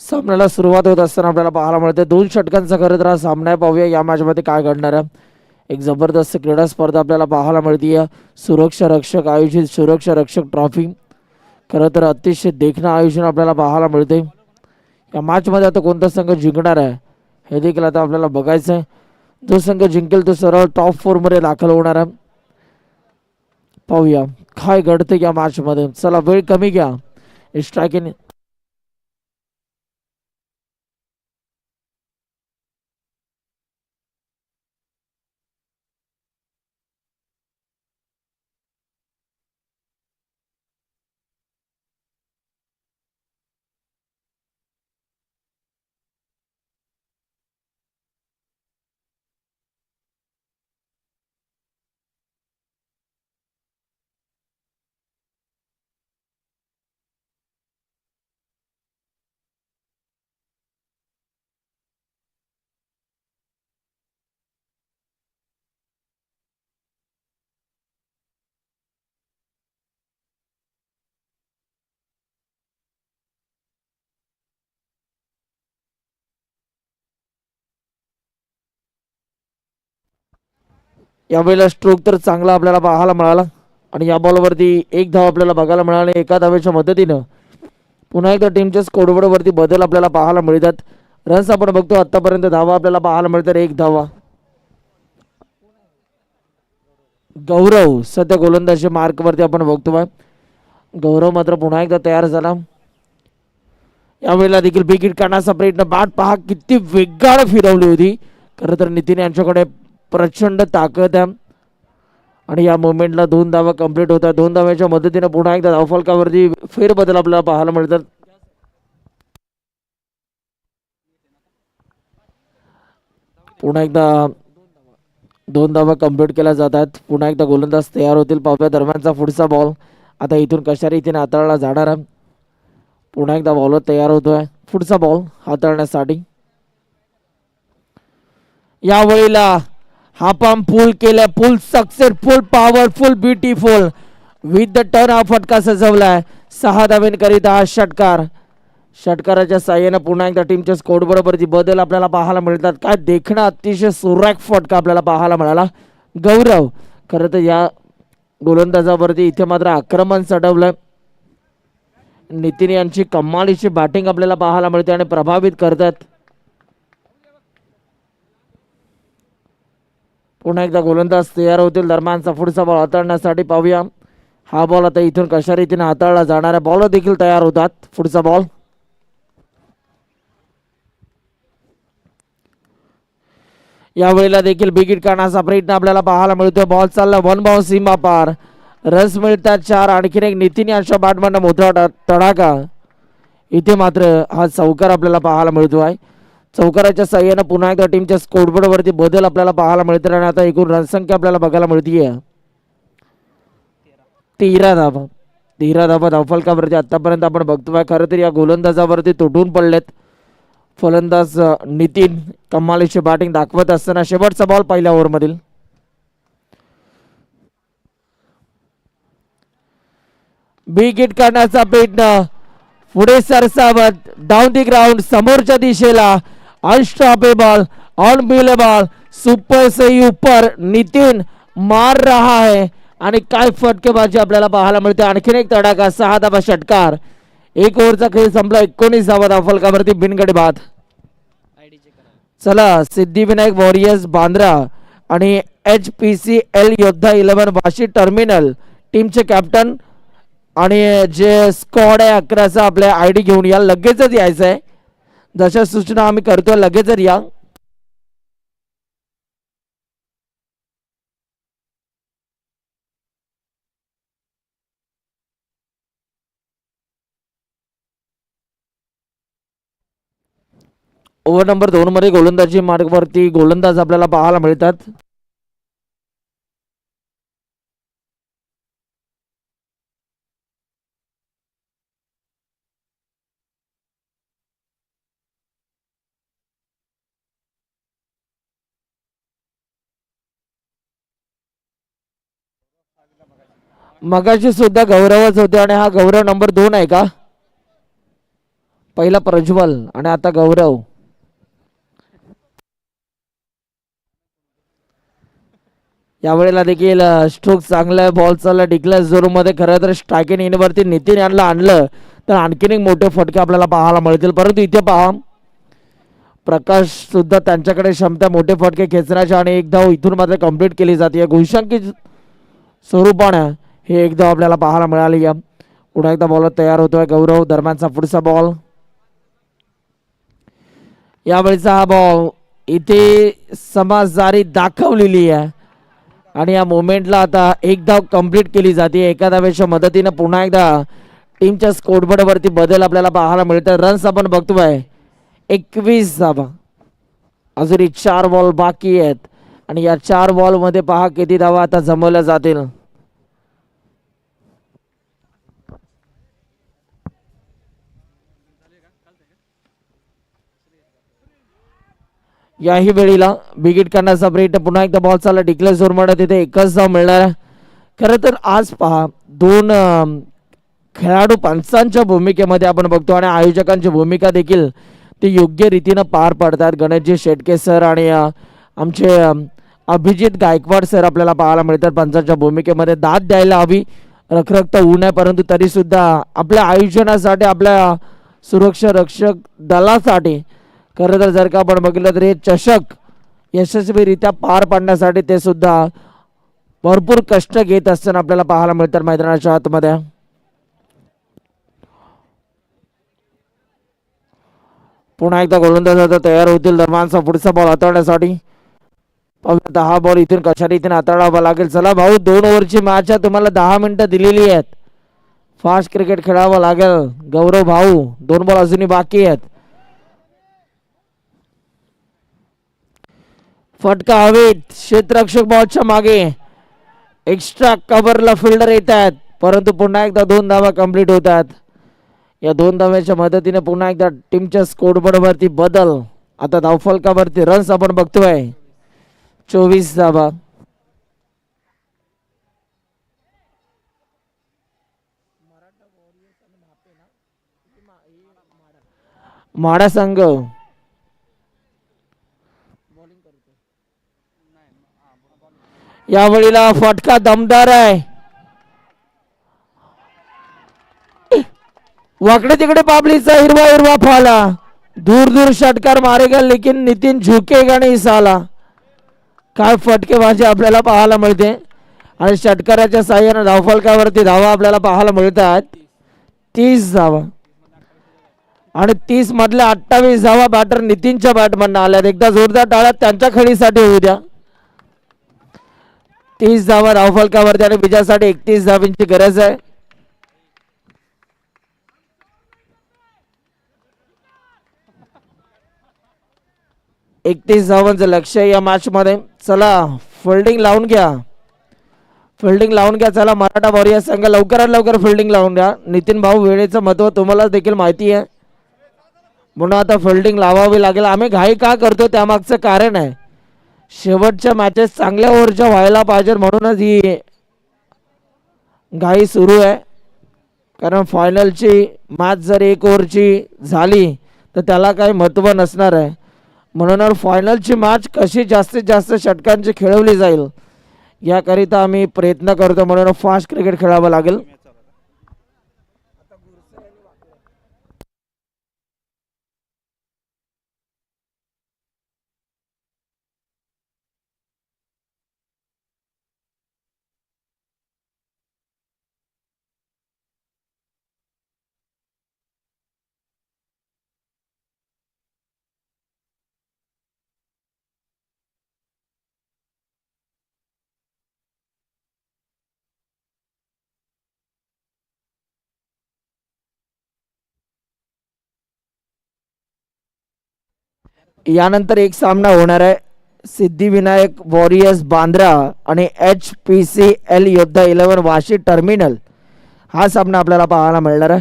सामन्याला सुरुवात होत असताना आपल्याला पाहायला मिळते. दोन षटकांचा खरं तर हा सामना आहे. पाहूया या मॅचमध्ये काय घडणार आहे. एक जबरदस्त क्रीडा स्पर्धा आपल्याला पाहायला मिळते सुरक्षा रक्षक आयोजित सुरक्षा रक्षक ट्रॉफी खरं तर अतिशय देखणं आयोजन आपल्याला पाहायला मिळते या मॅचमध्ये आता कोणता संघ जिंकणार आहे? हे देखील आता आपल्याला बघायचं आहे जो संघ जिंकेल तो सरळ टॉप फोरमध्ये दाखल होणार आहे. पाहूया. काय घडतं या मॅचमध्ये चला वेळ कमी घ्या. स्ट्रायकिंग यावेळेला स्ट्रोक तर चांगला आपल्याला पाहायला मिळाला. आणि या बॉलवरती एक धाव आपल्याला बघायला मिळाला एका धावेच्या मदतीनं. पुन्हा एकदा टीमच्या स्कोरबोर्डवरती बदल आपल्याला पाहायला मिळतात. रन्स आपण बघतो आत्तापर्यंत धावा आपल्याला पाहायला मिळतात एक धावा. गौरव सध्या गोलंदाजी मार्कवरती आपण बघतोय. गौरव मात्र पुन्हा एकदा तयार झाला. यावेळेला देखील विकेट काढण्याचा प्रयत्न. बाट पहा किती वेगानं फिरवली होती. खरं तर नितीन यांच्याकडे प्रचंड ताकद आहे. आणि या मुवमेंटला दोन धावा कंप्लीट होतात. दोन धाव्याच्या मदतीनं पुन्हा एकदा धावफलकावरती फेरबदल आपल्याला पाहायला मिळतात. पुन्हा एकदा दोन धावा कंप्लीट केल्या जातात. पुन्हा एकदा गोलंदाज तयार होतील. पावप्या दरम्यानचा पुढचा बॉल आता इथून कशारी इथे हाताळला जाणार आहे. पुन्हा एकदा बॉलर तयार होतोय. पुढचा बॉल हाताळण्यासाठी. यावेळीला हा पंप फुल केलाय. Full successful powerful beautiful with the turn हा फटका सजवलाय. सहा धावेंकरिता हा षटकार. षटकाराच्या साह्यानं पुन्हा एकदा टीमच्या स्कोर बरोबरची बदल आपल्याला पाहायला मिळतात. काय देखणं अतिशय सुरॅक फटका आपल्याला पाहायला मिळाला. गौरव खरं तर या गोलंदाजावरती इथे मात्र आक्रमण चढवलंय. नितीन यांची कमालीची बॅटिंग आपल्याला पाहायला मिळते आणि प्रभावित करतात. पुन्हा एकदा गोलंदाज तयार होतील. दरम्यानचा पुढचा बॉल हाताळण्यासाठी पाहूया. हा बॉल आता इथून कशा रीतीने हाताळला जाणारा बॉल देखील तयार होतात. पुढचा बॉल यावेळेला देखील बिगिट करण्याचा प्रयत्न आपल्याला पाहायला मिळतो बॉल चालला वन बॉल सीमा पार. रस मिळतात चार. आणखीन एक नितीन यांच्या बॅटमधनं मोठा तडाखा. इथे मात्र हा चौकार आपल्याला पाहायला मिळतो आहे चौकाराच्या सहाय्यानं पुन्हा एकदा टीमच्या स्कोरबोर्डवरती बदल आपल्याला पाहायला मिळते आणि आता एकूण रनसंख्या आपल्याला बघायला मिळतीये. तेरा धावा. तेरा धावा धावफलकावरती आतापर्यंत आपण बघतोय. खरं तर या गोलंदाजावरती तुटून पडलेत. फलंदाज नितीन कमालीची बॅटिंग दाखवत असताना शेवटचा बॉल पहिल्या ओव्हरमधील. बी किट करण्याचा प्रयत्न. पुढे सरसावत. डाऊन दी ग्राउंड समोरच्या दिशेला. अनस्टॉपेबल अनबिलेबल सुपर से ऊपर नितीन मार रहा है. आणि काय फटकेबाजी आपल्याला पाहायला मिळते. आणखीन एक तडाखा सहा धाबा षटकार. एक ओव्हरचा खेळ संपला. एकोणीस धावा धावफलकावरती बिनगडी बाद चला सिद्धिविनायक वॉरियर्स बांद्रा आणि H P C L Yoddha eleven Vashi terminal टीमचे कॅप्टन आणि जे स्कॉड आहे अकराचा आपल्या आय डी घेऊन या. लगेचच यायचं आहे जशा सूचना आम्ही करतोय लगेच या. ओव्हर नंबर दोन मध्ये गोलंदाजी मार्गवरती गोलंदाज आपल्याला पाहायला मिळतात. मगाशी सुद्धा गौरवच होते आणि हा गौरव नंबर दोन आहे का? पहिला प्रज्वल आणि आता गौरव. यावेळेला देखील स्ट्रोक चांगला आहे बॉल चालला डिक्लेअर झोनमध्ये खरं तर स्ट्रायकिंग इनवरती नितीन यांना आणलं. तर आणखीन एक मोठे फटके आपल्याला पाहायला मिळतील. परंतु इथे पहा प्रकाश सुद्धा त्यांच्याकडे क्षमता मोठे फटके खेचण्याच्या आणि एक धाव इथून मात्र कंप्लीट केली जाते. घोषांकित स्वरूपानं हे एकदा आपल्याला पाहायला मिळाली. आहे पुन्हा एकदा बॉलर तयार होतोय. गौरव दरम्यानचा पुढचा बॉल यावेळीचा हा बॉल इथे समजदारी दाखवलेली आहे. आणि या मोमेंटला आता एक धाव कंप्लीट केली जाते. एका धावेच्या मदतीनं पुन्हा एकदा टीमच्या स्कोरबोर्डवरती बदल आपल्याला पाहायला मिळतात रन्स आपण बघतोय. एकवीस धावा अजूनही चार बॉल बाकी आहेत. आणि या चार बॉलमध्ये पहा किती धावा आता जमवल्या जातील. याही वेळीला बिगिट करण्याचा प्रयत्न पुन्हा एकदा बॉल चालला. डिक्लेअर जोर म्हणत तिथे एकच धाव मिळणार आहे. खरं तर आज पहा दोन खेळाडू पंचांच्या भूमिकेमध्ये आपण बघतो आणि आयोजकांची भूमिका देखील ते योग्य रीतीनं पार पाडतात. गणेशजी शेटके सर आणि आमचे अभिजित गायकवाड सर आपल्याला पाहायला मिळतात पंचांच्या भूमिकेमध्ये. दाद द्यायला हवी. रखरखत ऊन आहे परंतु तरीसुद्धा आपल्या आयोजनासाठी आपल्या सुरक्षा रक्षक दलासाठी खरं तर जर का आपण बघितलं तर हे चषक यशस्वीरित्या पार पाडण्यासाठी ते सुद्धा भरपूर कष्ट घेत असताना आपल्याला पाहायला मिळतात मैदानाच्या आतमध्ये. पुन्हा एकदा गोलंदाज तयार होतील दरम्यानचा पुढचा बॉल हाताळण्यासाठी. दहा बॉल इथून कशाने इथून हाताळावा लागेल. चला भाऊ दोन ओव्हरची मॅच आहे तुम्हाला दहा मिनिटं दिलेली आहेत. फास्ट क्रिकेट खेळावं लागेल. गौरव भाऊ दोन बॉल अजूनही बाकी आहेत. फटका हवेत. क्षेत्ररक्षक बॉलच्या मागे. एक्स्ट्रा कव्हरला फिल्डर येत आहेत परंतु पुन्हा एकदा दोन धावा कंप्लीट होतात. या दोन धाव्याच्या मदतीने पुन्हा एकदा टीमच्या स्कोरबोर्डवरती बदल. आता धावफलकावरती रन्स आपण बघतोय. चोवीस धावा. माडा संघ. यावेळीला फटका दमदार आहे. वाकडे तिकडे पाबलीचा हिरवा हिरवा फाला. दूर दूर षटकार मारेगा लेकिन नितीन झुकेगा नाही साला? काय फटकेबाजी आपल्याला पाहायला मिळते? आणि षटकाराच्या साह्यानं धावफलकावरती धावा आपल्याला पाहायला मिळतात. तीस धावा. आणि तीस मधल्या अठ्ठावीस धावा बॅटर नितीनच्या बॅटमधनं आल्यात. एकदा जोरदार टाळ्यात त्यांच्या खडीसाठी होऊ द्या. तीस धावा धावफलकावरती आणि विजयासाठी एकतीस धावींची गरज आहे. एकतीस धावांचं लक्ष आहे या मॅच मध्ये चला फिल्डिंग लावून घ्या. फिल्डिंग लावून घ्या चला मराठा वॉरियर संघ लवकरात लवकर फिल्डिंग लावून घ्या नितीन भाऊ वेळेचं महत्त्व तुम्हाला देखील माहिती आहे. म्हणून आता फिल्डिंग लावावी लागेल. आम्ही घाई का करतो त्यामागचं कारण आहे. शेवटच्या मॅचेस चांगल्या ओव्हरच्या व्हायला पाहिजे म्हणूनच ही घाई सुरू आहे. कारण फायनलची मॅच जर एक ओव्हरची झाली तर त्याला काही महत्त्व नसणार आहे. म्हणून फायनलची मॅच कशी जास्तीत जास्त षटकांची खेळवली जाईल याकरिता आम्ही प्रयत्न करतो म्हणून फास्ट क्रिकेट खेळावं लागेल. यानंतर एक सामना होणार आहे. सिद्धिविनायक वॉरियर्स बांद्रा आणि H P C L Yoddha eleven Vashi terminal. हा सामना आपल्याला पाहायला मिळणार आहे.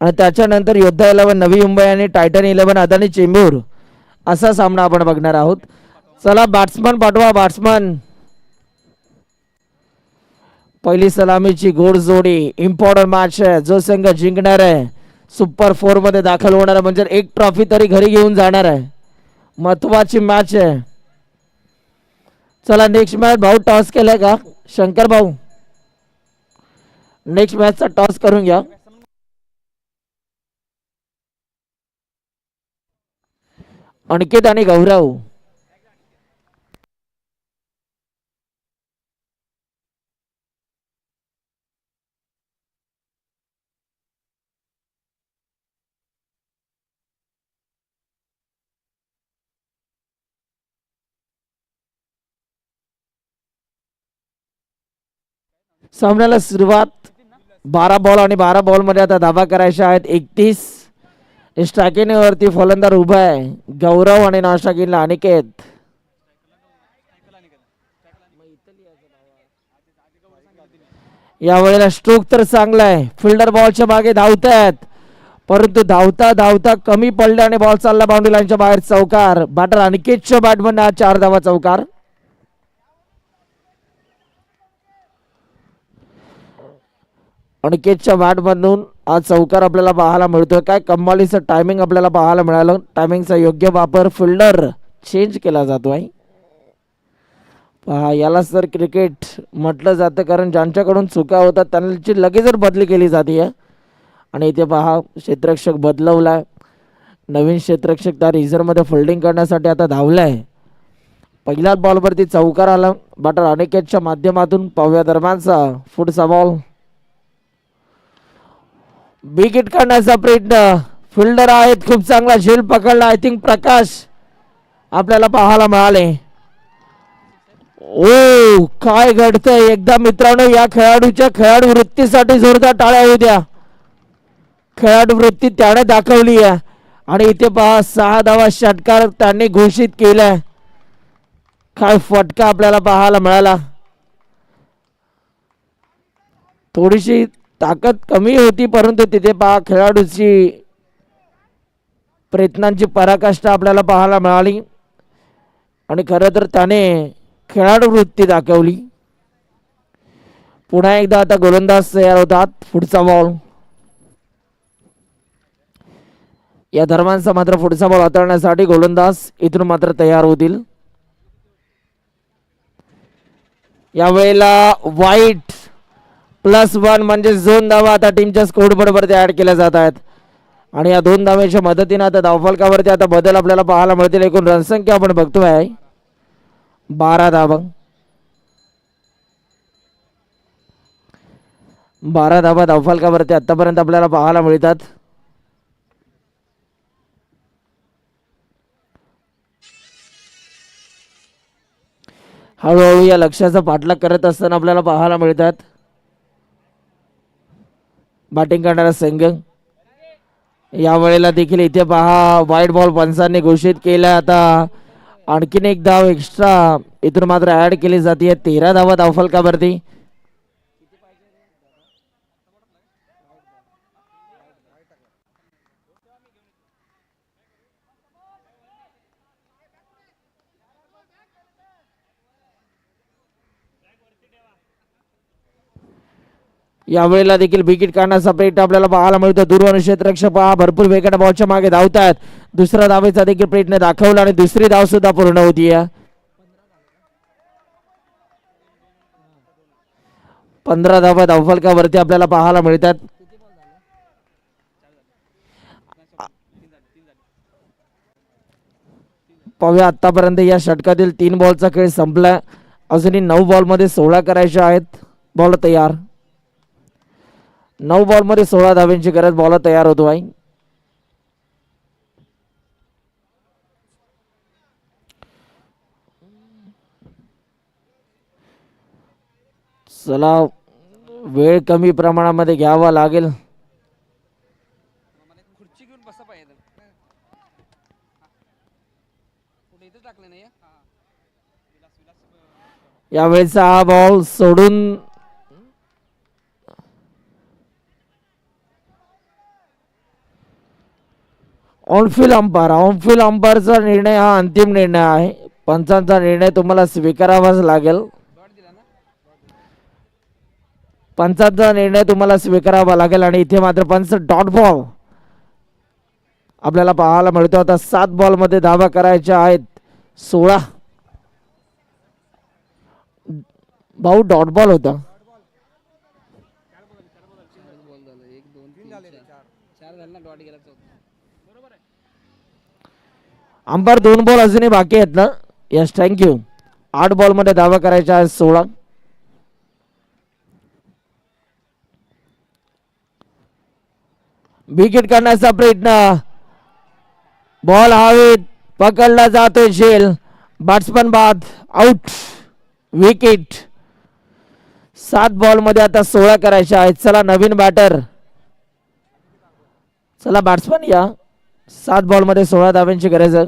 आणि त्याच्यानंतर योद्धा इलेव्हन नवी मुंबई आणि टायटन इलेव्हन अदानी चेंबूर. असा सामना आपण बघणार आहोत. चला बॅट्समन पाठवा बॅट्समन पहिली सलामीची गोड जोडी इम्पॉर्टंट मॅच आहे. जो संघ जिंकणार आहे. सुपर फोरमध्ये दाखल होणार आहे. म्हणजे एक ट्रॉफी तरी घरी घेऊन जाणार आहे. महत्वाची मॅच आहे. चला नेक्स्ट मॅच भाऊ टॉस केलाय का? शंकर भाऊ. नेक्स्ट मॅचचा टॉस करून घ्या. अनिकेत आणि गौरव. सामन्याला सुरुवात बारा बॉल आणि बारा बॉलमध्ये आता धावा करायच्या आहेत. एकतीस. स्ट्राकिनीवरती फलंदाज उभा आहे. गौरव आणि नाशाकीनला अनिकेत. यावेळेला स्ट्रोक तर चांगला आहे. फिल्डर बॉलच्या मागे धावत आहेत. परंतु धावता धावता कमी पडले आणि बॉल चालला बाउंड्री लाईनच्या बाहेर चौकार. बॅटर अनिकेतच्या बॅटमधून चार धावा चौकार. अनिकेतच्या बॅटमधून आज चौकार आपल्याला पाहायला मिळतोय. काय कम्मालीचं टायमिंग आपल्याला पाहायला मिळालं? टायमिंगचा योग्य वापर फिल्डर चेंज केला जातो आहे पहा यालाच तर क्रिकेट म्हटलं जातं कारण ज्यांच्याकडून चुका होतात त्यांची लगेचच बदली केली जाते आणि इथे पहा क्षेत्ररक्षक आहे नवीन क्षेत्ररक्षक त्या रिझर्वमध्ये फोल्डिंग करण्यासाठी आता धावलाय. पहिल्याच बॉलवरती चौकार आला बटर अनिकेतच्या माध्यमातून पाहूया दरम्यानचा. पुढचा बॉल विकेट काढण्याचा प्रयत्न. फिल्डर आहेत खूप चांगला झेल पकडला. आय थिंक प्रकाश आपल्याला पाहायला मिळाले. ओ काय घडतंय? एकदा मित्रांनो या खेळाडूच्या खेळाडू वृत्तीसाठी जोरदार टाळ्या होऊ द्या. खेळाडू वृत्ती त्याने दाखवली आहे. आणि इथे पहा सहा धावा षटकार त्यांनी घोषित केलाय. काय फटका आपल्याला पाहायला मिळाला. थोडीशी ताकद कमी होती परंतु तिथे पहा खेळाडूची प्रयत्नांची पराकाष्ठा आपल्याला पाहायला मिळाली. आणि खरं तर त्याने खेळाडू वृत्ती दाखवली. पुन्हा एकदा आता गोलंदाज तयार होतात पुढचा बॉल या धर्मांचा मात्र पुढचा बॉल हाताळण्यासाठी गोलंदाज इथून मात्र तयार होतील. यावेळेला वाईट प्लस वन म्हणजे दोन धावा आता टीमच्या स्कोर बरोबर ऍड केल्या जात आहेत. आणि या दोन धाव्याच्या मदतीनं आता धावफलकावरती आता बदल आपल्याला पाहायला मिळतील. एकूण रनसंख्या आपण बघतोय. बारा धावा. बारा धावा धावफलकावरती आतापर्यंत आपल्याला पाहायला मिळतात. हळूहळू या लक्ष्याचा पाठलाग करत असताना आपल्याला पाहायला मिळतात. बॅटिंग करणारा संघ या वेळेला देखील इथे पहा वाईट बॉल पंचांनी घोषित केला आता. आणखीन एक धाव एक्स्ट्रा इथून मात्र ऍड केली जाते. तेरा धावा धावफलकावरती यावेळेला देखील विकेट काढण्याचा प्रयत्न आपल्याला पाहायला मिळतो. दूरवरून क्षेत्ररक्षक पहा भरपूर वेगाने बॉलच्या मागे धावतात. दुसरा धावेचा देखील प्रयत्न दाखवला आणि दुसरी धाव सुद्धा पूर्ण होती. पंधरा धावा धावफलकावरती आपल्याला पाहायला मिळतात. पाहूया आतापर्यंत या षटकातील तीन बॉलचा खेळ संपला. अजूनही नऊ बॉलमध्ये सोळा करायचे आहेत. बॉल तयार. नऊ बॉलमध्ये सोळा धाव्यांची गरज बॉलर तयार होतो आहे चला वेळ कमी प्रमाणामध्ये घ्यावा लागेल. यावेळेचा हा बॉल सोडून ऑनफिल्ड अंपायर ऑनफिल अंपायरचा निर्णय हा अंतिम निर्णय आहे. पंचांचा निर्णय तुम्हाला स्वीकारावाच लागेल. पंचांचा निर्णय तुम्हाला स्वीकारावा लागेल आणि इथे मात्र पंच डॉट बॉल. आपल्याला पाहायला मिळतो आता सात बॉलमध्ये धावा करायच्या आहेत. सोळा. भाऊ डॉट बॉल होता चार बॉल झालं एक दोन तीन चार चार झालं ना डॉट गेला चौथा अंपायर दोन बॉल अजूनही बाकी आहेत ना? यस थँक्यू आठ बॉलमध्ये दावा करायचा आहेत सोळा. विकेट करण्याचा प्रयत्न. बॉल हवेत पकडला जातोय झेल. बॅट्समन बाद आउट विकेट सात बॉलमध्ये आता सोळा करायच्या आहेत. चला नवीन बॅटर चला बॅट्समन या. सात बॉलमध्ये सोळा धाव्यांची गरज आहे.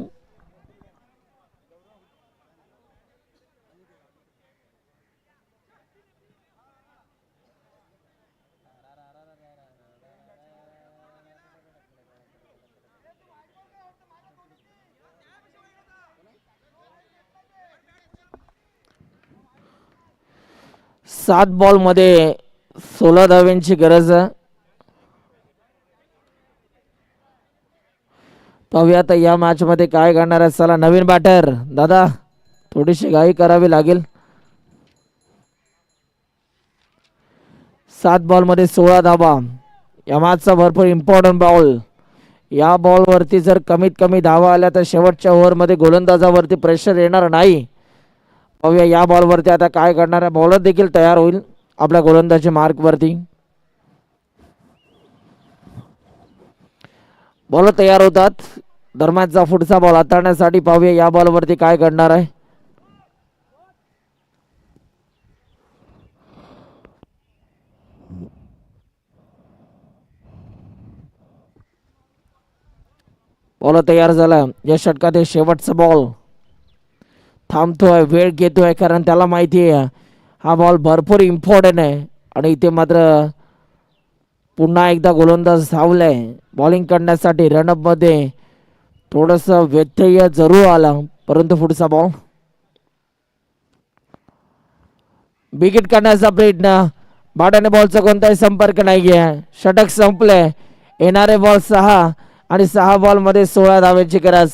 सात बॉलमध्ये सोळा धाव्यांची गरज आहे. पाहूया आता या मॅचमध्ये काय करणार आहे. चला नवीन बॅटर दादा थोडीशी घाई करावी लागेल. सात बॉलमध्ये सोळा धाबा या मॅचचा भरपूर इम्पॉर्टंट बॉल या बॉलवरती जर कमीत कमी धावा आल्या तर शेवटच्या ओव्हरमध्ये गोलंदाजावरती प्रेशर येणार नाही. पाहूया या बॉलवरती आता काय करणार आहे. बॉलर देखील तयार होईल आपल्या गोलंदाजी मार्कवरती बॉल तयार होतात. दरम्यानचा पुढचा बॉल हाताळण्यासाठी पाहूया या बॉलवरती काय घडणार आहे. बॉल तयार झाला. या षटकात शेवटचा बॉल थांबतोय वेळ घेतोय कारण त्याला माहिती आहे हा बॉल भरपूर इम्पॉर्टंट आहे. आणि इथे मात्र पुन्हा एकदा गोलंदाज धावलाय. बॉलिंग करण्यासाठी रनअपमध्ये थोडंसं व्यत्यय जरूर आला. परंतु पुढचा बॉल विकेट करण्याचा प्रयत्न. बाटाने बॉलचा कोणताही संपर्क नाही आहे षटक संपले. येणारे बॉल सहा आणि सहा बॉलमध्ये सोळा धाव्याची गरज.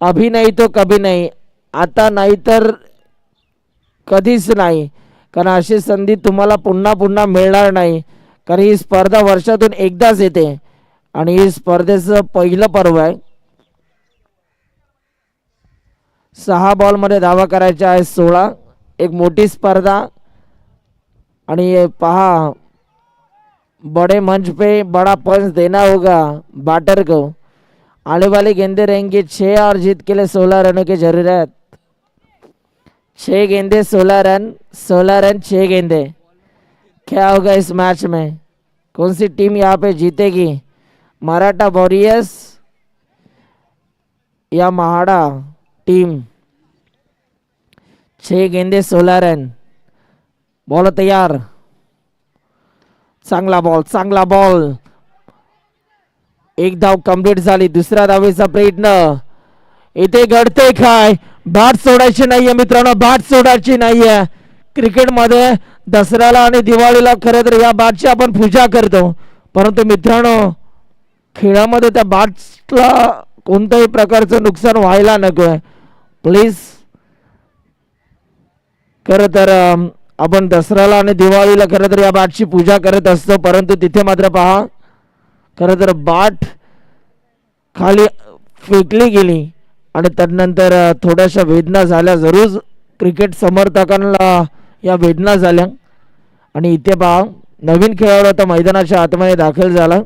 अभिनय नाही तो कभी नाही. आता नाही तर कधीच नाही. कारण अशी संधी तुम्हाला पुन्हा पुन्हा मिळणार नाही. कारण ही स्पर्धा वर्षातून एकदाच येते. आणि स्पर्धेचं पहिलं पर्व आहे. सहा बॉलमध्ये धावा करायच्या आहे सोळा. एक मोठी स्पर्धा. आणि ये पहा बड़े मंच पे बड़ा पंच देना होगा बैटर को आने वाले गेंदे रहेंगे छः और जीत के लिए सोलह रनों की जरूरत. छः गेंदे सोलह रन सोलह रन छः गेंदे. क्या होगा इस मैच में? कौन सी टीम यहाँ पे जीतेगी? मराठा वॉरियर्स या महाड़ा टीम छे गेंदे सोलह रन. बॉल तयार. चांगला बॉल चांगला बॉल एक धाव कंप्लीट झाली दुसऱ्या धावेचा प्रयत्न. इथे घडते काय? बॅट सोडायची नाहीये मित्रांनो बॅट सोडायची नाहीये. क्रिकेटमध्ये दसऱ्याला आणि दिवाळीला खरं तर या बॅटची आपण पूजा करतो. परंतु मित्रांनो खेळामध्ये त्या बॅट्सला कोणत्याही प्रकारचं नुकसान व्हायला नको आहे. प्लीज खरं तर आपण दसऱ्याला आणि दिवाळीला खरं तर या बाटची पूजा करत असतो परंतु तिथे मात्र पहा खरं तर बाट खाली फेकली गेली आणि त्यानंतर थोड्याशा वेदना झाल्या. जरूर क्रिकेट समर्थकांना या वेदना झाल्या. आणि इथे पहा नवीन खेळाडू आता मैदानाच्या आतमध्ये दाखल झाला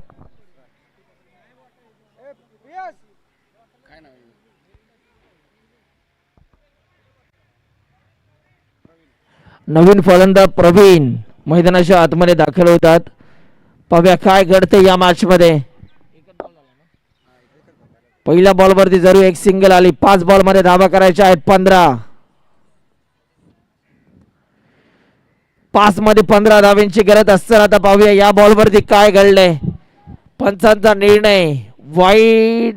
काय नाव आहे? नवीन फलंदाज प्रवीण मैदानाच्या आतमध्ये दाखल होतात. पाहूया काय घडते या मॅचमध्ये पहिल्या बॉलवरती जरूर एक सिंगल आली. पाच बॉलमध्ये धाबा करायच्या आहेत पंधरा. पाच मध्ये पंधरा धाव्यांची गरज असताना आता पाहूया या बॉलवरती काय घडलंय. पंचांचा निर्णय. वाईट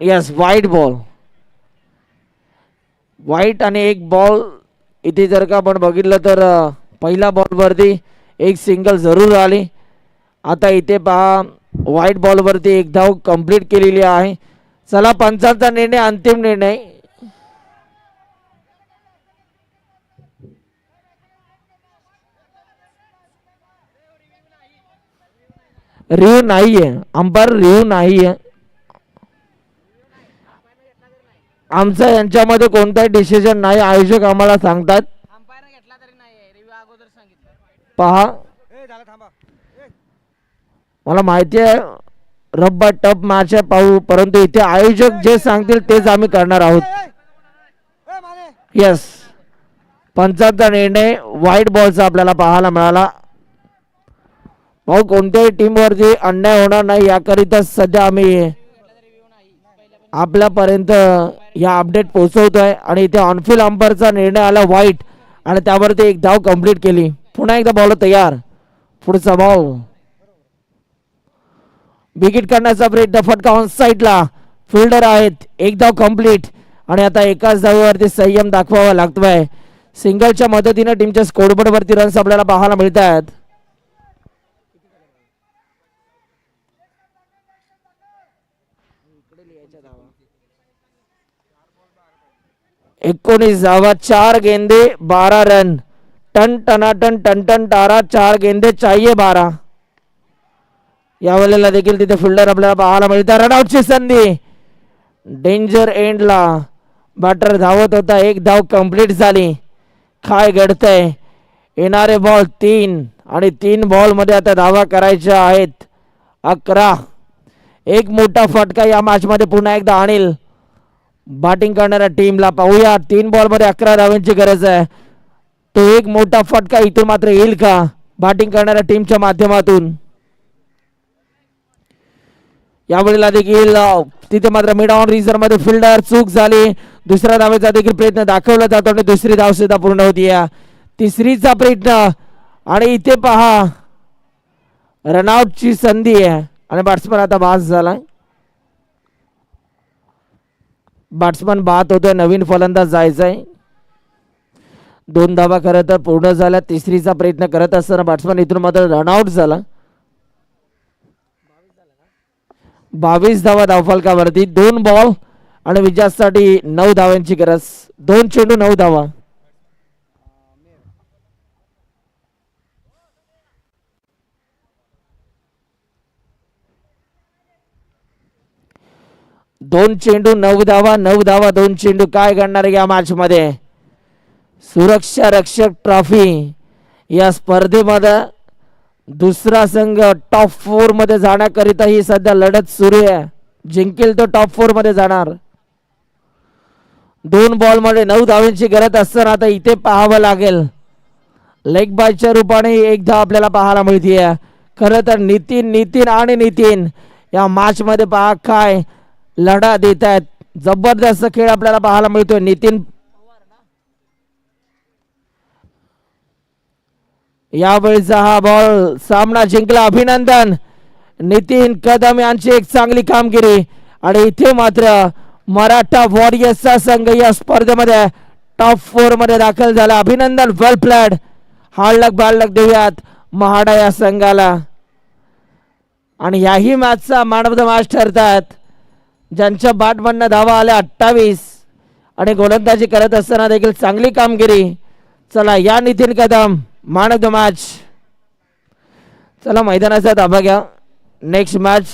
यस वाईट बॉल वाईट आणि एक बॉल इथे जर का आपण बघितलं तर पहिल्या बॉलवरती एक सिंगल जरूर आली. आता इथे पहा व्हाईट बॉलवरती एक धाव कंप्लीट केलेली आहे. चला पंचांचा निर्णय अंतिम निर्णय. रिव्ह्यू नाहीये. अंपायर रिव्ह्यू नाहीये. आमचा यांच्यामध्ये कोणताही डिसिजन नाही. आयोजक आम्हाला सांगतात. अंपायर घेतला तरी नाही रिव्ह्यू अगोदर सांगितलं. पहा. ए झालं थांबा. ए. मला माहिती आहे रब्बा टप मॅच आहे पाहू. परंतु इथे आयोजक जे सांगतील तेच आम्ही करणार आहोत. येस पंचांचा निर्णय व्हाईट बॉलचा आपल्याला पाहायला मिळाला. भाऊ कोणत्याही टीमवरती अन्याय होणार नाही. याकरिता सध्या आम्ही आपल्यापर्यंत या अपडेट पोहोचवतोय आणि इथे ऑनफिल अंपरचा निर्णय आला वाईट. आणि त्यावरती एक धाव कंप्लीट केली. पुन्हा एकदा बॉल तयार. पुढचा बॉल विकेट करण्याचा प्रयत्न फटका ऑन साईडला फिल्डर आहेत. एक धाव कंप्लीट आणि आता एकाच धावेवरती संयम दाखवावा लागतोय. सिंगलच्या मदतीनं टीमच्या स्कोरबोर्डवरती रन्स आपल्याला पाहायला मिळत आहेत एकोणीस धावा चार गेंदे बारा रन. टन टनाटन टन टन टारा चार गेंदे चाहिए बारा. यावेळेला देखील तिथे फिल्डर आपल्याला पाहायला मिळतात. रनआउटची संधी. डेंजर एंडला बॅटर धावत होता. एक धाव कंप्लीट झाली. काय घडतंय? येणारे बॉल तीन. आणि तीन बॉलमध्ये आता धावा करायच्या आहेत. अकरा. एक मोठा फटका या मॅचमध्ये पुन्हा एकदा आणील. बॅटिंग करणाऱ्या टीमला पाहूया. तीन बॉलमध्ये अकरा धावांची गरज आहे. तो एक मोठा फटका इथून मात्र येईल का? बॅटिंग करणाऱ्या टीमच्या माध्यमातून. यावेळेला देखील तिथे मात्र मिड ऑन रिझर्वमध्ये फिल्डर चूक झाली. दुसऱ्या धावेचा देखील प्रयत्न दाखवला जातो आणि दुसरी धाव सुद्धा पूर्ण होती. तिसरीचा प्रयत्न. आणि इथे पहा रनआउटची संधी आहे. आणि बॅट्समन आता बास झाला बॅट्समन बाद होतोय नवीन फलंदाज जायचंय. दोन धावा खरं तर पूर्ण झाल्या तिसरीचा प्रयत्न करत असताना बॅट्समन इथून मात्र रनआउट झाला. बावीस धावा धावफलकावरती दोन बॉल आणि विजयासाठी नऊ धावांची गरज दोन चेंडू नऊ धावा. दोन चेंडू नऊ धावा नऊ धावा दोन चेंडू. काय घडणार आहे या मॅच मध्ये सुरक्षा रक्षक ट्रॉफी या स्पर्धेमध्ये दुसरा संघ टॉप फोरमध्ये जाण्याकरिता ही सध्या लढत सुरू आहे. जिंकेल तो टॉप फोरमध्ये जाणार. दोन बॉलमध्ये नऊ धावांची गरज असताना आता इथे पाहावं लागेल. लेग बायच्या रूपाने एक धाव आपल्याला पाहायला मिळते खरं तर नितीन नितीन आणि नितीन या मॅच मध्ये पहा काय लढा देत आहेत. जबरदस्त खेळ आपल्याला पाहायला मिळतोय. नितीन यावेळीचा हा बॉल सामना जिंकला. अभिनंदन. नितीन कदम यांची एक चांगली कामगिरी. आणि इथे मात्र मराठा वॉरियर्सचा संघ या स्पर्धेमध्ये टॉप फोरमध्ये दाखल झाला. अभिनंदन. वेल प्लॅड हाडलक बाळलक देऊयात महाडा या संघाला. आणि याही मॅचचा मॅन ऑफ द मॅच ठरतात. ज्यांच्या बाटमधनं धावा आल्या अठ्ठावीस. आणि गोलंदाजी करत असताना देखील चांगली कामगिरी. चला या नितीन कदम मान ऑफ द मॅच चला मैदानाचा ताबा घ्या. Next match